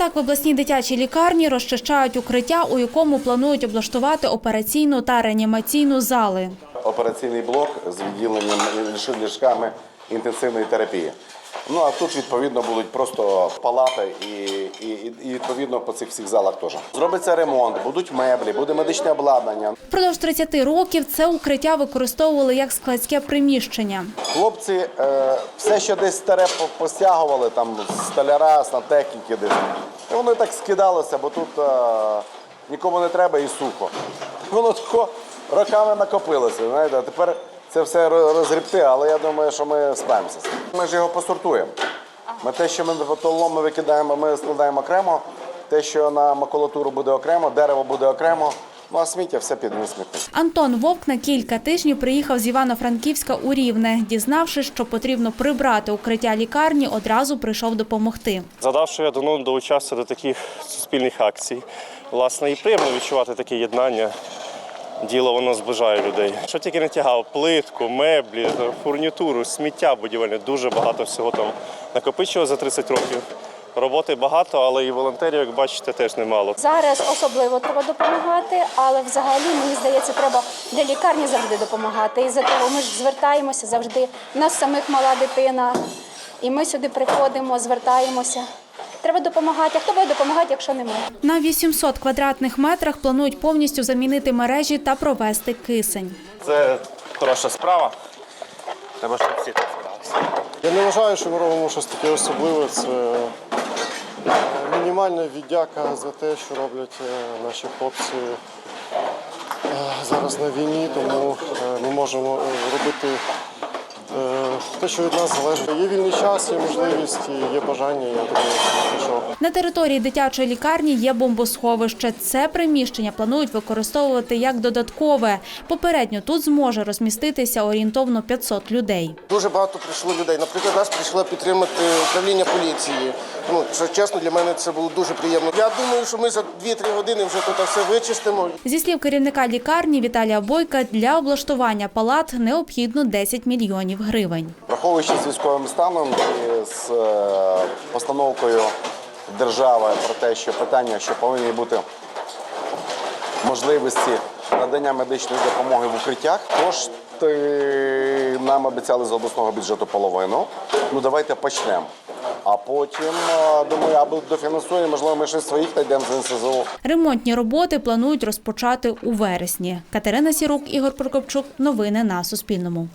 Так, в обласній дитячій лікарні розчищають укриття, у якому планують облаштувати операційну та реанімаційну зали. операційний блок з відділенням ліжками інтенсивної терапії. Ну а тут відповідно будуть просто палати і, і, і відповідно по цих всіх залах теж. Зробиться ремонт, будуть меблі, буде медичне обладнання. Впродовж 30 років це укриття використовували як складське приміщення. Хлопці е, все, що десь старе по- постягували, там столяра, сантехніки десь. І воно так скидалося, бо тут е, нікому не треба і сухо. Воно тако роками накопилося. Знаєте, а тепер це все ро- розгребти, але я думаю, що ми справимося. Ми ж його посортуємо. Ми те, що ми в ми викидаємо, ми складаємо окремо. Те, що на макулатуру буде окремо, дерево буде окремо. Ну а сміття все під смітник. Антон Вовк на кілька тижнів приїхав з Івано-Франківська у Рівне. Дізнавшись, що потрібно прибрати укриття лікарні, одразу прийшов допомогти. Задав, що я давно долучався до таких суспільних акцій. Власне, і приємно відчувати таке єднання. Діло воно зближає людей. Що тільки не тягав, плитку, меблі, фурнітуру, сміття будівельне, дуже багато всього там накопичило за 30 років. Роботи багато, але і волонтерів, як бачите, теж немало. Зараз особливо треба допомагати, але взагалі мені здається, треба для лікарні завжди допомагати. І за того ми ж звертаємося завжди. У нас самих мала дитина, і ми сюди приходимо, звертаємося. Треба допомагати. А хто буде допомагати, якщо не ми? На 800 квадратних метрах планують повністю замінити мережі та провести кисень. Це хороша справа. Треба, щоб всі так справилися. Я не вважаю, що ми робимо щось таке особливе. Це е, мінімальна віддяка за те, що роблять е, наші хлопці е, зараз на війні, тому ми можемо робити те, що від нас залежить. Є вільний час, є можливість, і є бажання. Я думаю, що На території дитячої лікарні є бомбосховище. Це приміщення планують використовувати як додаткове. Попередньо тут зможе розміститися орієнтовно 500 людей. Дуже багато прийшло людей. Наприклад, нас прийшло підтримати управління поліції. Ну, що чесно, для мене це було дуже приємно. Я думаю, що ми за 2-3 години вже тут все вичистимо. Зі слів керівника лікарні Віталія Бойка, для облаштування палат необхідно 10 мільйонів гривень. Враховуючи з військовим станом і з е, постановкою держави про те, що питання, що повинні бути можливості надання медичної допомоги в укриттях, кошти нам обіцяли з обласного бюджету половину. Ну давайте почнемо. А потім, е, думаю, або дофінансуємо, можливо, ми щось своїх знайдемо з НСЗУ. Ремонтні роботи планують розпочати у вересні. Катерина Сірук, Ігор Прокопчук. Новини на Суспільному.